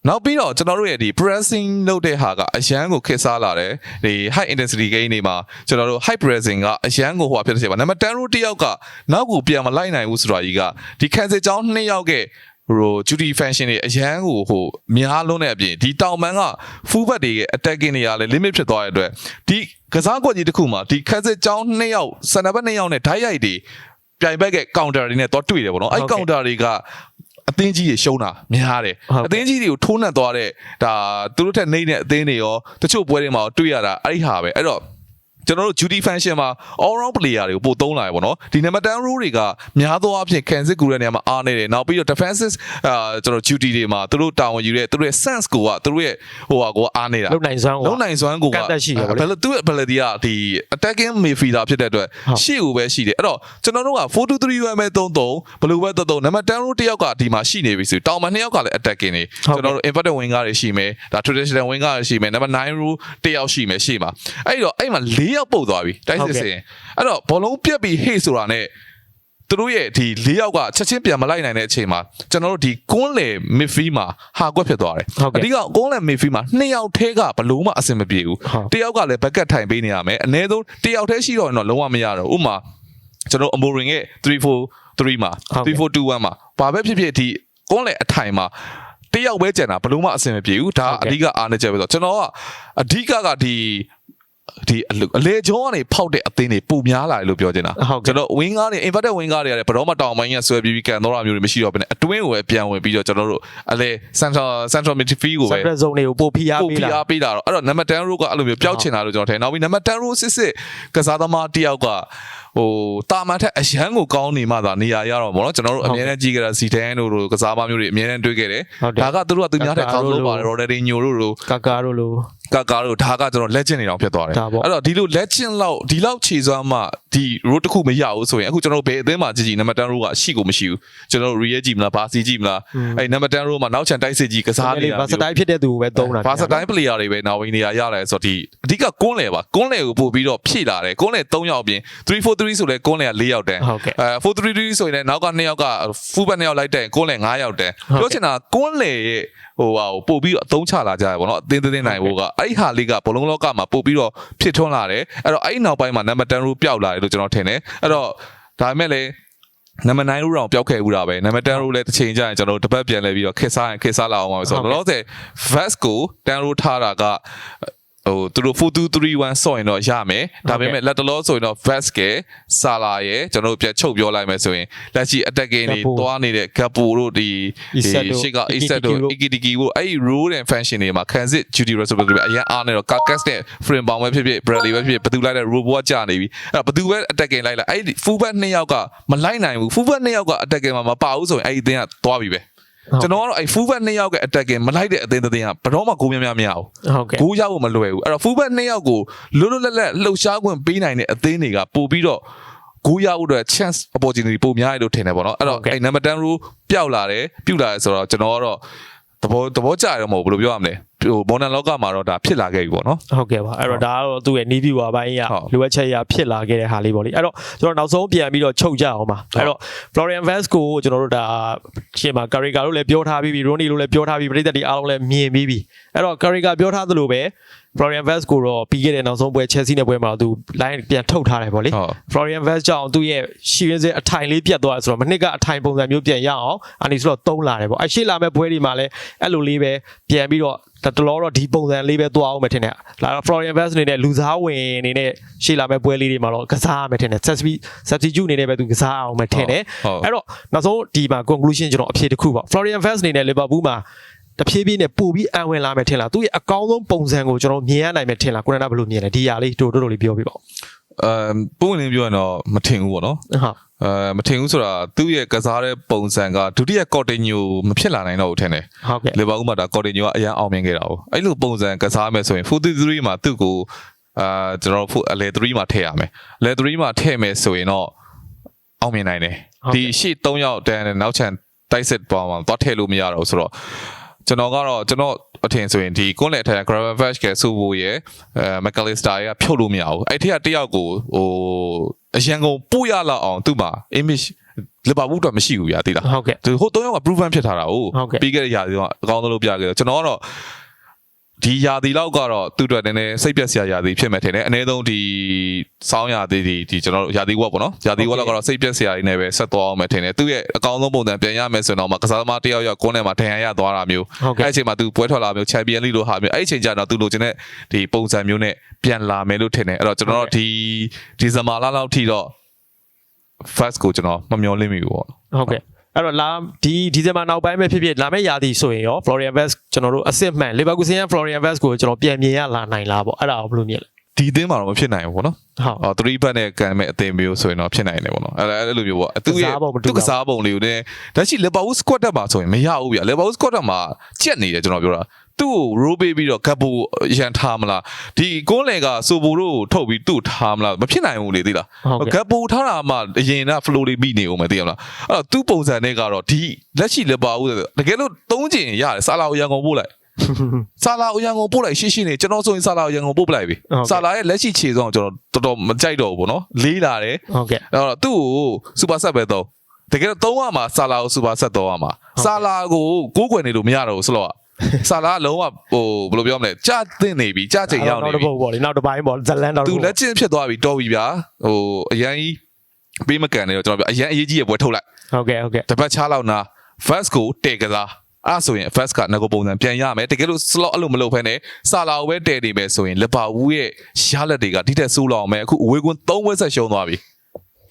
နောက်ပြီးတော့ကျွန်တော်တို့ရဲ့ဒီ pressing လုပ်တဲ့ဟာကအရန်ကိုခက်စားလာတယ်ဒီ high intensity game တွေမှာကျွန်တော်တို့ high pressing ကအရန်ကိုဟိုဟာဖြစ်တဲ့ချိန်မှာနံပါတ်10 row တစ်ယောက်ကနောက်ကိုပြန်မလိုက်နိုင်ဘူးဆိုတာကြီးကဒီ cancel ကြောင်းနှစ်ယောက်ကဟို duty function တွေအရန်ကိုဟိုများလုံးတဲ့အပြင်ဒီတောင်ပန်းက full back တွေရဲ့ attacking တွေကလည်း limit ဖြစ်သွားတဲ့အတွက်ဒီကစားကွက်ကြီးတစ်ခုမှာဒီ cancel ကြောင်းနှစ်ယောက် center back နှစ်ယောက်နဲ့ဓာတ်ရိုက်တွေပြိုင်ဘက်က counter တွေနဲ့တော့တွေ့တယ်ပေါ့နော်အဲ့ counter တွေက အသင်းကြီးတွေရှုံးတာများတယ်ဟုတ်အသင်းကြီးတွေကိုထိုးနှက်သွားတဲ့ဒါသူတို့ထက်နှိမ့်တဲ့အသင်းတွေရောတချို့ပွဲတွေမှာတွေ့ရတာအဲ့ဒီဟာပဲအဲ့တော့ ကျွန်တော်တို့ duty function မှာ all round player တွေကိုပို့သုံးလာရပါတော့ဒီ number 10 rule တွေကများသောအားဖြင့် cancel ကူတဲ့နေရာမှာအားနေတယ်နောက်ပြီးတော့ defensive အာကျွန်တော် duty တွေမှာသူတို့တာဝန်ယူတဲ့သူတို့ရဲ့ sense ကိုကသူတို့ရဲ့ဟိုဟာကိုအားနေတာလုံနိုင်စွမ်းကိုလုံးနိုင်စွမ်းကိုကကန့်သက်ရှိတယ်ဗောလေဘယ်လိုသူ့ရဲ့ ability ကဒီ attacking midfielder ဖြစ်တဲ့အတွက်ဟုတ်ရှေ့ကိုပဲရှိတယ်အဲ့တော့ကျွန်တော်တို့က4-2-3-1ပဲသုံးသုံးဘယ်လိုပဲသုံးသုံး number 10 row တယောက်ကဒီမှာရှိနေပြီဆိုတောင်မှနှစ်ယောက်ကလည်း attacking နေကျွန်တော်တို့ inverted winger တွေရှိမယ်ဒါ traditional winger တွေရှိမယ် number 9 row တယောက်ရှိမယ်ရှေ့မှာအဲ့တော့အဲ့မှာ၄ယောက်ပုတ်သွားပြီတိုက်စစ်စင်အဲ့တော့ဘောလုံးပြက်ပြီး hate ဆိုတာနဲ့သူတို့ရဲ့ဒီ၄ယောက်ကချက်ချင်းပြန်မလိုက်နိုင်တဲ့အချိန်မှာကျွန်တော်တို့ဒီကွန်းလေ midfield မှာဟာကွက်ဖြစ်သွားတယ်ဟုတ်ကဲ့အဓိကကွန်းလေ midfield မှာနှစ်ယောက်ထဲကဘလို့မှအဆင်မပြေဘူးဟုတ်တယောက်ကလည်းဘက်ကတ်ထိုင်ပေးနေရမယ်အနည်းဆုံးတယောက်တည်းရှိတော့ရင်တော့လုံးဝမရတော့ဘူးဥပမာကျွန်တော်အမိုရင်ရဲ့343မှာဟုတ်ကဲ့3421မှာဘာပဲဖြစ်ဖြစ်ဒီကွန်းလေအထိုင်မှာတယောက်ပဲကြံတာဘလို့မှအဆင်မပြေဘူးဒါဟုတ်ကဲ့အဓိကအားနေချက်ပဲဆိုတော့ကျွန်တော်ကအဓိကကဒီ ဒီအလူအလေကျောင်းကနေဖောက်တဲ့အသင်းတွေပုံများလာတယ်လို့ပြောချင်တာဟုတ်ကဲ့ကျွန်တော် wing ကားတွေ inverted wing ကားတွေရတယ်ဘယ်တော့မှတောင်ပိုင်းကဆွဲပြီးပြီးကန်တော့တာမျိုးတွေမရှိတော့ဘဲနဲ့အတွင်းကိုပဲပြန်ဝင်ပြီးတော့ကျွန်တော်တို့အလေ central central midfield ကိုပဲ separate zone တွေကိုပို့ဖိအားပို့ပေးပြလာအားပေးတာတော့အဲ့တော့ number 10 row ကအဲ့လိုမျိုးပျောက်ချင်တာလို့ကျွန်တော်ထင်နောက်ပြီး number 10 row စစ်စစ်ကစားသမားတစ်ယောက်ကဟိုတာမန်ထက်အရန်ကိုကောင်းနေမှသာနေရာရတော့ဗောနော်ကျွန်တော်တို့အမြဲတမ်းကြည့်ကြတာစီတန်တို့လိုကစားသမားမျိုးတွေအမြဲတမ်းတွေ့ခဲ့တယ်ဟုတ်တယ်ဒါကသူတို့ကသူများထက်ကောင်းလို့ပါတယ် Ronaldinho တို့လိုကာကာတို့လိုကာကာတို့ဒါကကျွန်တော် legend နေတောင်ဖြစ်သွားတယ်ဒါပေါ့အဲ့တော့ဒီလို legend လောက်ဒီလောက်ခြေစွမ်းမှ ဒီ row တစ်ခုမရဘူးဆိုရင်အခုကျွန်တော်တို့ဘယ်အသင်းမှာကြည့်ကြည့် number 10 row ကရှိကိုမရှိဘူးကျွန်တော်တို့ real ကြည့်မလား Barca ကြည့်မလားအဲ့ number 10 row မှာနောက်ချန်တိုက်စစ်ကြီးကစားနည်းနေလေးတာဗာစတိုင်းဖြစ်တဲ့သူကိုပဲသုံးတာဘာစတိုင်း player တွေပဲနော်ဝင်းနေရရတယ်ဆိုတော့ဒီအဓိကကွန်းလေပါကွန်းလေကိုပို့ပြီးတော့ဖြည့်လာတယ်ကွန်းလေ3ယောက်အပြင်343ဆိုလဲကွန်းလေက4ယောက်တန်းဟုတ်ကဲ့အဲ433ဆိုရင်လည်းနောက်က2ယောက်က full back 2ယောက်လိုက်တဲ့ကွန်းလေ9ယောက်တန်းဟုတ်ကဲ့ပြောချင်တာကွန်းလေရဲ့ဟိုဟာကိုပို့ပြီးတော့အသုံးချလာကြရပေါ့နော်အသင်းသင်းနိုင်ဖို့ကအဲ့ဒီဟာလေးကဘောလုံးလောကမှာပို့ပြီးတော့ဖြစ်ထွန်းလာတယ်အဲ့တော့အဲ့ဒီနောက်ပိုင်းမှာနံပါတ်10 rule ပျောက်လာတယ်လို့ကျွန်တော်ထင်တယ်အဲ့တော့ဒါပေမဲ့လည်းနံပါတ်9 rule တော့ပျောက်ခဲ့ဘူးတာပဲနံပါတ်10 rule လည်းတစ်ချိန်ကျရင်ကျွန်တော်တို့တပတ်ပြန်လဲပြီးတော့ခက်စားရင်ခက်စားလာအောင်ပါပဲဆိုတော့လောလောဆယ် vest ကို10 rule ထားတာက ဟိုသူတို့4231ဆော့ရင်တော့ရမယ်ဒါပေမဲ့လက်တလောဆိုရင်တော့ vest ကဆာလာရဲ့ကျွန်တော်တို့ပြန်ချုပ်ပြောလိုက်မယ်ဆိုရင်လက်ရှိ attacking တွေတွားနေတဲ့ gapo တို့ဒီရှေ့က iset တို့ ikitiki တို့အဲ့ဒီ role and function တွေမှာ transit duty responsibility အရင်အားနေတော့ carcass နဲ့ frame ပေါင်းပဲဖြစ်ဖြစ် bradley ပဲဖြစ်ဖြစ်ဘယ်သူလိုက်တဲ့ robot ကကြာနေပြီအဲ့တော့ဘယ်သူပဲ attacking လိုက်လိုက်အဲ့ဒီ fullback နှစ်ယောက်ကမလိုက်နိုင်ဘူး fullback နှစ်ယောက်က attacking မှာမပါဘူးဆိုရင်အဲ့ဒီအသင်းကသွားပြီပဲ ကျွန်တော်ကတော့အဲ့ fullback နှစ်ယောက်က attacking မလိုက်တဲ့အသင်းတစ်သင်းကဘယ်တော့မှဂိုးများများမရဘူးဟုတ်ကဲ့ဂိုးရဖို့မလွယ်ဘူးအဲ့တော့ fullback နှစ်ယောက်ကိုလွတ်လွတ်လပ်လပ်လှုပ်ရှားခွင့်ပေးနိုင်တဲ့အသင်းတွေကပို့ပြီးတော့ဂိုးရဖို့အတွက် chance opportunity ပိုများရလို့ထင်တယ်ပေါ့နော်အဲ့တော့အဲ့ number 10 rule ပျောက်လာတယ်ပြုတ်လာတယ်ဆိုတော့ကျွန်တော်ကတော့ သဘောသဘောကျရတော့မဟုတ်ဘူးဘယ်လိုပြောရမလဲဟို modern လောကမှာတော့ဒါဖြစ်လာခဲ့ပြီပေါ့နော်ဟုတ်ကဲ့ပါအဲ့တော့ဒါကတော့သူ့ရဲ့နီးဗျူဟာပိုင်းရဟုတ်လိုအပ်ချက်ရဖြစ်လာခဲ့တဲ့ဟာလေးပေါ့လေအဲ့တော့ကျွန်တော်နောက်ဆုံးပြန်ပြီးတော့ချုပ်ကြအောင်ပါအဲ့တော့ Florian Vance ကိုကျွန်တော်တို့ဒါရှေ့မှာ Carriga တို့လည်းပြောထားပြီးပြီ Rooney တို့လည်းပြောထားပြီးပြည်သက်တွေအားလုံးလည်းမြင်ပြီးပြီအဲ့တော့ Carriga ပြောထားသလိုပဲ Florian Vance ကိုတော့ပြီးခဲ့တဲ့နောက်ဆုံးပွဲ Chelsea နဲ့ပွဲမှာတော့သူ line ပြန်ထုတ်ထားတယ်ပေါ့လေဟုတ် Florian Vance ကြောင့်သူ့ရဲ့ရှီရင်းစဲအထိုင်လေးပြတ်သွားတယ်ဆိုတော့မနစ်ကအထိုင်ပုံစံမျိုးပြန်ရအောင်အာနီဆိုတော့သုံးလာတယ်ပေါ့အရှိလာမဲ့ပွဲဒီမှာလည်းအဲ့လိုလေးပဲပြန်ပြီးတော့တတော်တော့ဒီပုံစံလေးပဲသွားအောင်မယ်ထင်တယ်လာတော့ Florian Vance အနေနဲ့လူစားဝင်အနေနဲ့ရှေ့လာမဲ့ပွဲလေးတွေမှာတော့ကစားရမယ်ထင်တယ် substitute substitute အနေနဲ့ပဲသူကစားအောင်မယ်ထင်တယ်ဟုတ်အဲ့တော့နောက်ဆုံးဒီမှာ conclusion ကျွန်တော်အဖြေတစ်ခုပေါ့ Florian Vance အနေနဲ့ Liverpool မှာ တဖြည်းဖြည်းနဲ့ပို့ပြီးအံဝင်လာမယ်ထင်လားသူ့ရဲ့အကောင်းဆုံးပုံစံကိုကျွန်တော်မြင်ရနိုင်မယ်ထင်လားကိုရနာဘယ်လိုမြင်လဲဒီຢာလေးတို့တို့တို့လေးပြောပြပါဦးအမ်ပုံဝင်လေးပြောရင်တော့မထင်ဘူးပေါ့နော်ဟုတ်အဲမထင်ဘူးဆိုတာသူ့ရဲ့ကစားတဲ့ပုံစံကဒုတိယကော်တင်ညိုမဖြစ်လာနိုင်တော့ဘူးထင်တယ်ဟုတ်ကဲ့လီဗာပူးမှာဒါကော်တင်ညိုကအရန်အောင်မြင်ခဲ့တာ哦အဲ့လိုပုံစံကစားမယ်ဆိုရင်43မှာသူ့ကိုအာကျွန်တော်တို့အလဲ3မှာထည့်ရမယ်လဲ3မှာထည့်မယ်ဆိုရင်တော့အောင်မြင်နိုင်တယ်ဒီရှေ့3ယောက်တန်းနဲ့နောက်ချန်တိုက်စစ်ပေါ်မှာသွားထည့်လို့မရတော့ဘူးဆိုတော့ ကျွန်တော်ကတော့ကျွန်တော်အထင်ဆိုရင်ဒီကွန်လက်ထိုင် Gravenberch ကစူဘူရဲ့အဲ McAllister ရဲ့ဖြုတ်လို့မရဘူးအဲ့ထက်ကတယောက်ကိုဟိုအရန်ကုန်ပို့ရလောက်အောင်သူ့မှာ image လီဗာပူးတော့မရှိဘူးဗျာသိလားဟုတ်ကဲ့သူဟို၃ယောက်က proven ဖြစ်ထားတာ哦ဟုတ်ကဲ့ပြီးခဲ့တဲ့ຢာဒီတော့အကောင်းဆုံးလုပ်ပြခဲ့တယ်ကျွန်တော်ကတော့ ဒီယာတီလောက်ကတော့သူ့အတွက်နည်းနည်းစိတ်ပျက်စရာယာတီဖြစ်မယ်ထင်တယ်အနည်းဆုံးဒီစောင်းယာတီဒီဒီကျွန်တော်တို့ယာတီဝက်ပေါ့နော်ယာတီဝက်လောက်ကတော့စိတ်ပျက်စရာတွေနဲ့ပဲဆက်သွားအောင်မယ်ထင်တယ်သူ့ရဲ့အကောင်းဆုံးပုံစံပြန်ရမယ်ဆိုတော့မှကစားသမားတယောက်ယောက်ကိုယ်နဲ့မှဒဏ်ရာရသွားတာမျိုးအဲ့အချိန်မှာသူပွဲထွက်လာမျိုးချန်ပီယံလိလိုဟာမျိုးအဲ့အချိန်ကျတော့သူလိုချင်တဲ့ဒီပုံစံမျိုးနဲ့ပြန်လာမယ်လို့ထင်တယ်အဲ့တော့ကျွန်တော်တို့ဒီဒီဇင်ဘာလလောက်ထိတော့ first ကိုကျွန်တော်မမျှော်လင့်မိဘူးပေါ့ဟုတ်ကဲ့ အဲ့တော့လာဒီဒီဇင်ဘာနောက်ပိုင်းပဲဖြစ်ဖြစ်လာမယ့်ရာသီဆိုရင်ရော Florian Vance ကျွန်တော်တို့အစ်စ်မှန် Leverkusen ရဲ့ Florian Vance ကိုကျွန်တော်ပြန်မြင်ရလာနိုင်လားပေါ့အဲ့ဒါကိုဘယ်လိုမြင်လဲဒီအသင်းမှာတော့မဖြစ်နိုင်ဘူးပေါ့နော်ဟုတ်အော်3ဘတ်နဲ့ကန်မဲ့အသင်းမျိုးဆိုရင်တော့ဖြစ်နိုင်တယ်ပေါ့နော်အဲ့ဒါအဲ့လိုမျိုးပေါ့သူ့ရဲ့ကစားပုံမတူသူ့ကစားပုံလေးကိုလည်းဒါရှိ Liverpool squad တက်မှာဆိုရင်မရဘူးဗျာ Liverpool squad တက်မှာကြက်နေတယ်ကျွန်တော်ပြောတာ သူ့ကို roll ပေးပြီးတော့ကပ်ဘူရန်ထားမလားဒီကွန်းလေကဆိုဘူတို့ကိုထုတ်ပြီးသူ့ထားမလားမဖြစ်နိုင်ဘူးလေသိလားဟုတ်ကဲ့ကပ်ဘူထားတာမှအရင်က flow လေးပြီးနေဦးမယ်သိရမလားအဲ့တော့သူ့ပုံစံနဲ့ကတော့ဒီလက်ရှိ Liverpool တကယ်လို့သုံးကျင်ရတယ်စာလာကိုရန်ကုန်ပို့လိုက်ဆာလာကိုရန်ကုန်ပို့လိုက်ရှင်းရှင်းနေကျွန်တော်ဆိုရင်ဆာလာကိုရန်ကုန်ပို့ပလိုက်ပြီဟုတ်ကဲ့ဆာလာရဲ့လက်ရှိခြေဆုံးကိုကျွန်တော်တော်တော်မကြိုက်တော့ဘူးပေါ့နော်လေးလာတယ်ဟုတ်ကဲ့အဲ့တော့သူ့ကိုစူပါဆက်ပဲတော့တကယ်တော့သုံးရမှာဆာလာကိုစူပါဆက်တော့ရမှာဟုတ်ကဲ့ဆာလာကိုကိုးကွယ်နေလို့မရတော့ဘူးဆိုတော့ ဆာလာကလုံးဝဟိုဘယ်လိုပြောမလဲကြာသင့်နေပြီကြာချိန်ရောက်နေနောက်တစ်ပြီပုတ်ပေါ့လေနောက်တစ်ပိုင်းပေါ့ဇလန်တော့သူလက်ချင်းဖြစ်သွားပြီတော်ပြီဗျာဟိုအရန်ကြီးပေးမကန်နေတော့ကျွန်တော်ပြောအရန်အရေးကြီးရဲ့ပွဲထုတ်လိုက်ဟုတ်ကဲ့ဟုတ်ကဲ့တပတ်ချလောက်နာ first ကိုတဲကစားအဲ့ဆိုရင် first ကငကိုပုံစံပြန်ရမယ်တကယ်လို့ slot အဲ့လိုမလုပ်ဖ ೇನೆ စာလာကိုပဲတဲနေမယ်ဆိုရင်လီဗာပူးရဲ့ရလက်တွေကဒီတက်ဆိုးလောက်မယ်အခုအဝေးကွန်း၃ဝက်ဆက်ရှုံးသွားပြီ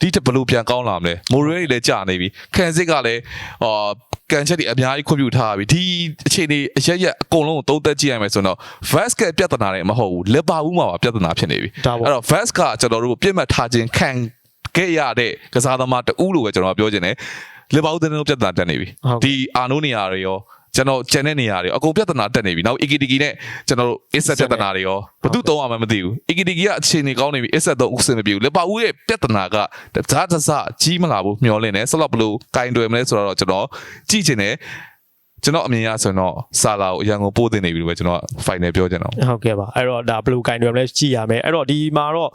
ဒီတက်ဘယ်လို့ပြန်ကောင်းလာမလဲမိုရဲတွေလည်းကြာနေပြီခံစစ်ကလည်းအာ ကန်ချက်တွေအများကြီးခွင့်ပြုထားပြီဒီအခြေအနေအရက်ရက်အကုန်လုံးကိုသုံးသက်ကြည့်ရမယ်ဆိုတော့ vast ကပြဿနာတွေမဟုတ်ဘူးလီဗာပူးမှာပါပြဿနာဖြစ်နေပြီဒါပေါ့အဲ့တော့ vast ကကျွန်တော်တို့ပြစ်မှတ်ထားခြင်းခံခဲ့ရတဲ့ကစားသမားတူလို့ပဲကျွန်တော်ပြောချင်တယ်လီဗာပူးတဲ့ပြဿနာတက်နေပြီဟုတ်ကဲ့ဒီအာနိုနေရာတွေရော ကျွန်တော်ကျန်တဲ့နေရာတွေရောအကုန်ပြဿနာတက်နေပြီနောက် EKTK နဲ့ကျွန်တော်တို့ Asset ပြဿနာတွေရောဘယ်သူသုံးရမှမသိဘူး EKTK ကအခြေအနေကောင်းနေပြီ Asset တော့ဥစင်မပြေဘူးလေပါဦးရဲ့ပြဿနာကတစားတစားကြီးမလာဘူးမျောလင့်နေဆက်လောက်ဘလို့ကင်တွယ်မလဲဆိုတော့ကျွန်တော်ကြည့်ချင်တယ်ကျွန်တော်အမြင်ရဆိုရင်တော့ဆာလာကိုအရန်ကိုပို့တင်နေပြီလို့ပဲကျွန်တော် final ပြောချင်တော့ဟုတ်ကဲ့ပါအဲ့တော့ဒါဘလူးကင်တွေလည်းကြည့်ရမယ်အဲ့တော့ဒီမှာတော့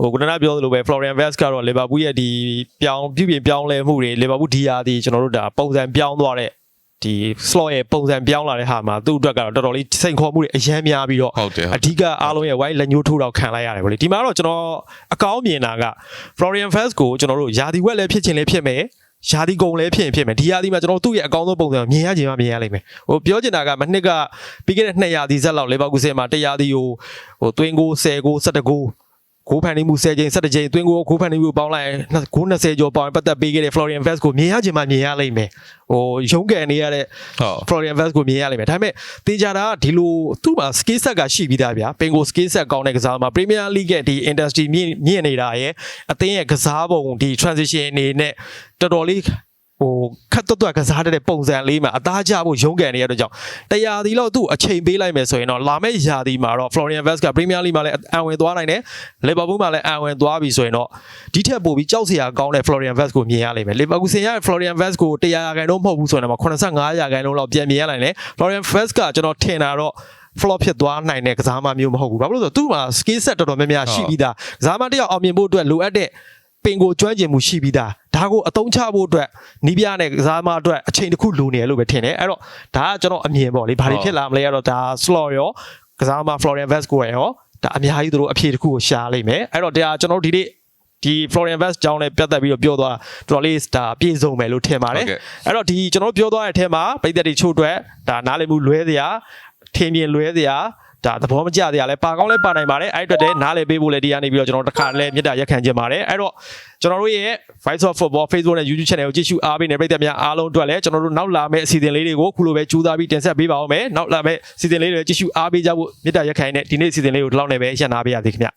ဟိုကုဏနာပြောသလိုပဲ Florian Vance ကတော့ Liverpool ရဲ့ဒီပြောင်းပြုပြင်ပြောင်းလဲမှုတွေ Liverpool ဒီယာဒီကျွန်တော်တို့ဒါပုံစံပြောင်းသွားတဲ့ ဒီ slot ရဲ့ပုံစံပြောင်းလာတဲ့ဟာမှာသူ့အတွက်ကတော့တော်တော်လေးစိန်ခေါ်မှုတွေအများများပြီးတော့ဟုတ်တယ်အဓိကအားလုံးရဲ့ white လက်ညှိုးထိုးတော့ခံလိုက်ရတယ်ဗောလေဒီမှာတော့ကျွန်တော်အကောင်းမြင်တာက Florian Fest ကိုကျွန်တော်တို့ယာဒီဝက်လည်းဖြစ်ချင်လည်းဖြစ်မယ်ယာဒီကုံလည်းဖြစ်ရင်ဖြစ်မယ်ဒီယာဒီမှာကျွန်တော်တို့သူ့ရဲ့အကောင်းဆုံးပုံစံကိုမြင်ရချင်မှမြင်ရလိမ့်မယ်ဟိုပြောချင်တာကမနှစ်ကပြီးခဲ့တဲ့2ရာသီဇက်လောက်လေဘောက်ကူစင်မှာ1ရာသီကိုဟိုသွင်းကို10ကို17ကို ကိုဖန်နေမှု10ချိန်17ချိန်သွင်းကိုကိုဖန်နေမှုပေါင်းလိုက်ရင်ကို20ကျော်ပေါင်းပတ်သက်ပေးခဲ့တဲ့ Florian Fest ကိုမြင်ရချင်မှမြင်ရလိမ့်မယ်ဟိုရုံးကန်နေရတဲ့ဟုတ် Florian Vest ကိုမြင်ရလိမ့်မယ်ဒါပေမဲ့တေချာတာကဒီလိုသူ့မှာ skill set ကရှိပြီးသားဗျာပင်ကို skill set ကောင်းတဲ့ကစားသမား Premier League ရဲ့ဒီ industry မြင့်မြင့်နေတာရဲ့အသင်းရဲ့ကစားပုံဒီ transition အနေနဲ့တော်တော်လေး ဟိုခတ်တွတ်တွတ်ကစားတတ်တဲ့ပုံစံလေးမှာအသားကျဖို့ရုန်းကန်နေရတဲ့ကြောင့်တရားဒီလောက်သူ့အချိန်ပေးလိုက်မယ်ဆိုရင်တော့လာမယ့်ရာသီမှာတော့ Florian Vest က Premier League မှာလည်းအံဝင်သွားနိုင်တယ် Liverpool မှာလည်းအံဝင်သွားပြီဆိုရင်တော့ဒီထက်ပိုပြီးကြောက်စရာကောင်းတဲ့ Florian Vest ကိုမြင်ရလိမ့်မယ် Liverpool ဆင်ရ Florian Vest ကို100ရာခိုင်နှုန်းမဟုတ်ဘူးဆိုရင်တော့85ရာခိုင်နှုန်းလောက်ပြန်မြင်ရနိုင်တယ် Florian Vest ကကျွန်တော်ထင်တာတော့ flop ဖြစ်သွားနိုင်တဲ့ကစားမမျိုးမဟုတ်ဘူးဘာလို့လဲဆိုတော့သူ့မှာ skill set တော်တော်များများရှိပြီးသားကစားမတစ်ယောက်အောင်မြင်ဖို့အတွက်လိုအပ်တဲ့ပ င်ကိုကျွမ်းကျင်မှုရှိပြီးသားဒါကိုအသုံးချဖို့အတွက်နီးပြနဲ့ကစားမအတွက်အချိန်တစ်ခုလိုနေတယ်လို့ပဲထင်တယ်အဲ့တော့ဒါကကျွန်တော်အမြင်ပေါ့လေဘာတွေဖြစ်လာမလဲကတော့ဒါ slot ရောကစားမ Florian Vest ကိုရောဒါအများကြီးသူတို့အဖြေတစ်ခုကိုရှာလိမ့်မယ်အဲ့တော့ဒါကျွန်တော်တို့ဒီနေ့ဒီ Florian Vest ကြောင်းနဲ့ပြတ်သက်ပြီးတော့ပြောသွားတော်တော်လေးဒါပြေဆုံးမယ်လို့ထင်ပါတယ်ဟုတ်ကဲ့အဲ့တော့ဒီကျွန်တော်တို့ပြောသွားတဲ့အထက်မှာပြည်သက်တွေချို့အတွက်ဒါနားလည်မှုလွဲစရာထင်မြင်လွဲစရာ ဒါသဘောမကျစရာလဲပါကောင်းလဲပါနိုင်ပါတယ်အဲ့အတွက်တည်းနားလည်ပေးဖို့လဲဒီကနေပြီးတော့ကျွန်တော်တို့တစ်ခါလဲမြတ်တာရက်ခံခြင်းပါတယ်အဲ့တော့ကျွန်တော်တို့ရဲ့ Voice of Football Facebook နဲ့ YouTube Channel ကိုကြည့်ရှုအားပေးနေပြည်သက်များအားလုံးအတွက်လည်းကျွန်တော်တို့နောက်လာမယ့်အစီအစဉ်လေးတွေကိုခုလိုပဲကြိုးစားပြီးတင်ဆက်ပေးပါအောင်မယ်နောက်လာမယ့်အစီအစဉ်လေးတွေကြည့်ရှုအားပေးကြဖို့မြတ်တာရက်ခံတဲ့ဒီနေ့အစီအစဉ်လေးကိုဒီလောက်နဲ့ပဲရှင်းနာပေးရသေးခင်ဗျ